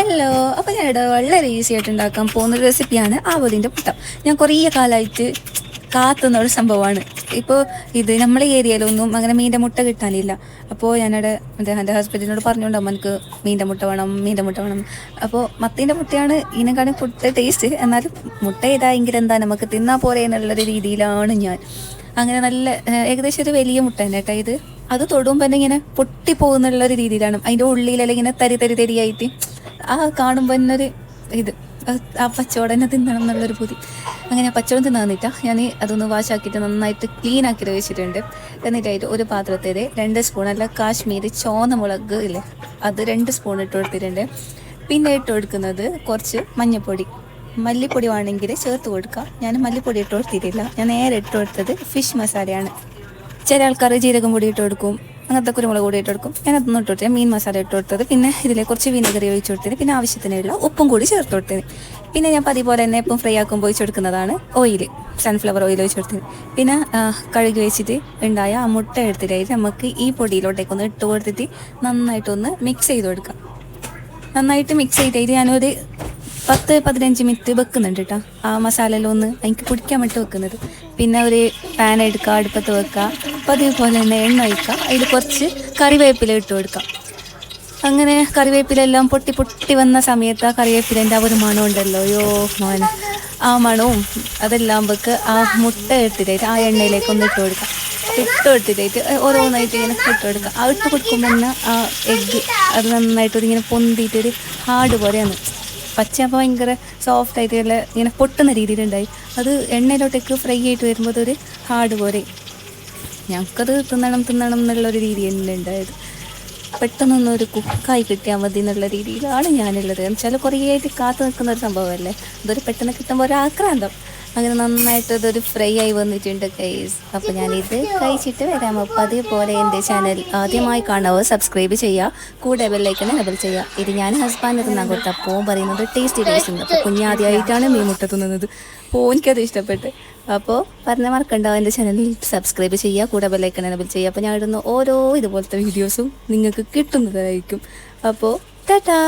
Hello അപ്പോൾ ഞാനിവിടെ വളരെ ഈസി ആയിട്ട് ഉണ്ടാക്കാൻ പോകുന്ന റെസിപ്പിയാണ് ആവതിന്റെ മുട്ട ഞാൻ കുറേ കാലമായിട്ട് കാത്തുന്ന ഒരു സംഭവമാണ്. ഇപ്പോൾ ഇത് നമ്മളെ ഏരിയയിലൊന്നും അങ്ങനെ മീന്റെ മുട്ട കിട്ടാനില്ല. അപ്പോൾ ഞാനിവിടെ എന്റെ ഹസ്ബൻഡിനോട് പറഞ്ഞുകൊണ്ടാകും എനിക്ക് മീന്റെ മുട്ട വേണം മീന്റെ മുട്ട വേണം. അപ്പോൾ മത്തീന്റെ മുട്ടയാണ് ഇതിനെക്കാളും ഫുഡ് ടേസ്റ്റ് എന്നാലും മുട്ട ഇതായെങ്കിൽ എന്താ നമുക്ക് തിന്നാൽ പോരെ എന്നുള്ളൊരു രീതിയിലാണ് ഞാൻ. അങ്ങനെ നല്ല ഏകദേശം ഒരു വലിയ മുട്ട തന്നെ കേട്ടോ ഇത്. അത് തൊടുമ്പോൾ തന്നെ ഇങ്ങനെ പൊട്ടിപ്പോകുന്നുള്ള ഒരു രീതിയിലാണ്. അതിന്റെ ഉള്ളിലെല്ലാം ഇങ്ങനെ തരി തരി തരിയായിട്ട് ആ കാണുമ്പോൾ തന്നെ ഒരു ഇത്. ആ- പച്ചവടനെ തിന്നണം എന്നുള്ളൊരു പൊതി. അങ്ങനെ ആ പച്ചവടം തിന്നാൻ നിന്നിട്ടാ ഞാൻ അതൊന്ന് വാഷാക്കിയിട്ട് നന്നായിട്ട് ക്ലീൻ ആക്കി വെച്ചിട്ടുണ്ട്. എന്നിട്ടായിട്ട് ഒരു പാത്രത്തിൽ രണ്ട് സ്പൂൺ അല്ല കാശ്മീരി ചോന്ന മുളക് ഇല്ലേ അത് രണ്ട് സ്പൂൺ ഇട്ട് കൊടുത്തിട്ടുണ്ട്. പിന്നെ ഇട്ട് കൊടുക്കുന്നത് കുറച്ച് മഞ്ഞൾപ്പൊടി മല്ലിപ്പൊടി വേണമെങ്കിൽ ചേർത്ത് കൊടുക്കാം. ഞാൻ മല്ലിപ്പൊടി ഇട്ട് കൊടുത്തിട്ടില്ല. ഞാൻ നേരെ ഇട്ട് കൊടുത്തത് ഫിഷ് മസാലയാണ്. ചില ആൾക്കാർ ജീരകം പൊടി ഇട്ട് കൊടുക്കും. അങ്ങനത്തെ കുരുമുളക് കൂടി ഇട്ട് കൊടുക്കും. ഞാൻ അതൊന്നും ഇട്ട് കൊടുത്തത് മീൻ മസാല ഇട്ട് കൊടുത്തത്. പിന്നെ ഇതിലെ കുറച്ച് വിനെഗറി ഒഴിച്ച് കൊടുത്തത് പിന്നെ ആവശ്യത്തിനുള്ള ഉപ്പും കൂടി ചേർത്ത് കൊടുത്തത് പിന്നെ ഞാൻ പതിപോലെ തന്നെ ഇപ്പം ഫ്രൈ ആക്കുമ്പോൾ ഒഴിച്ച് കൊടുക്കുന്നതാണ് ഓയിൽ സൺഫ്ലവർ ഓയിൽ ഒഴിച്ച് കൊടുത്തത് പിന്നെ കഴുകി വെച്ചിട്ട് ഉണ്ടായ ആ മുട്ട എടുത്തിട്ടായിട്ട് നമുക്ക് ഈ പൊടിയിലോട്ടേക്കൊന്ന് ഇട്ട് കൊടുത്തിട്ട് നന്നായിട്ടൊന്ന് മിക്സ് ചെയ്ത് കൊടുക്കാം. നന്നായിട്ട് മിക്സ് ചെയ്തിട്ട് ഞാനൊരു പത്ത് പതിനഞ്ച് മിനിറ്റ് വെക്കുന്നുണ്ട് കേട്ടോ ആ മസാലയെല്ലാം ഒന്ന് എനിക്ക് പിടിക്കാൻ വേണ്ടി വെക്കുന്നത്. പിന്നെ ഒരു പാൻ എടുക്കുക അടുപ്പത്ത് വെക്കുക അപ്പോൾ അതേപോലെ തന്നെ എണ്ണ ഒഴിക്കുക അതിൽ കുറച്ച് കറിവേപ്പില ഇട്ട് കൊടുക്കാം. അങ്ങനെ കറിവേപ്പിലെല്ലാം പൊട്ടി പൊട്ടി വന്ന സമയത്ത് ആ കറിവേപ്പിലേന്റെ ആ ഒരു മണം ഉണ്ടല്ലോ. അയ്യോ മോനെ. ആ മണവും അതെല്ലാം വെക്ക്. ആ മുട്ട എടുത്തിട്ടായിട്ട് ആ എണ്ണയിലേക്ക് ഒന്ന് ഇട്ട് കൊടുക്കാം. ഇട്ട് കൊടുത്തിട്ടായിട്ട് ഓരോന്നായിട്ട് ഇങ്ങനെ ഇട്ട് കൊടുക്കുക ആ ഇട്ട് കൊടുക്കുമ്പോൾ തന്നെ ആ എഗ്ഗ് അത് നന്നായിട്ട് ഇങ്ങനെ പൊന്തിയിട്ടൊരു ഹാർഡ് പോലെയാണ്. പച്ചയപ്പോൾ ഭയങ്കര സോഫ്റ്റ് ആയിട്ട് ഇങ്ങനെ പൊട്ടുന്ന രീതിയിലുണ്ടായി. അത് എണ്ണയിലോട്ടേക്ക് ഫ്രൈ ആയിട്ട് വരുമ്പോൾ അതൊരു ഹാർഡ് പോലെ. ഞങ്ങൾക്കത് തിന്നണം തിന്നണം എന്നുള്ളൊരു രീതി തന്നെ ഉണ്ടായത്. പെട്ടെന്നൊന്നും ഒരു കുക്കായി കിട്ടിയാൽ മതി എന്നുള്ള രീതിയിലാണ് ഞാനുള്ളത്. എന്ന് വെച്ചാൽ കുറേ ആയിട്ട് കാത്തു നിൽക്കുന്ന ഒരു സംഭവമല്ലേ അതൊരു പെട്ടെന്ന് കിട്ടുമ്പോൾ ഒരു ആക്രാന്തം. അങ്ങനെ നന്നായിട്ട് അതൊരു ഫ്രൈ ആയി വന്നിട്ടുണ്ട് കൈസ് അപ്പോൾ ഞാനിത് കഴിച്ചിട്ട് വരാം. അപ്പോൾ അതേപോലെ എന്റെ ചാനൽ ആദ്യമായി കാണാവ് സബ്സ്ക്രൈബ് ചെയ്യുക കൂടെ ബെല്ലൈക്കൺ എനബിൾ ചെയ്യുക ഇത് ഞാൻ ഹസ്ബൻഡ് തിന്നാൻ കൊടുത്ത അപ്പോൾ പറയുന്നത് ടേസ്റ്റി ടേസ്റ്റ് ഉണ്ട് അപ്പോൾ കുഞ്ഞാദ്യമായിട്ടാണ് മീൻ മുട്ട തിന്നുന്നത്. അപ്പോൾ എനിക്കത് ഇഷ്ടപ്പെട്ട്. അപ്പോൾ പറഞ്ഞ മറക്കണ്ടാവും എന്റെ ചാനലിൽ സബ്സ്ക്രൈബ് ചെയ്യുക കൂടെ ബെല്ലൈക്കൺ എനബിൾ ചെയ്യുക അപ്പോൾ ഞാൻ ഇടുന്ന ഓരോ ഇതുപോലത്തെ വീഡിയോസും നിങ്ങൾക്ക് കിട്ടുന്നതായിരിക്കും. അപ്പോൾ ടാറ്റാ!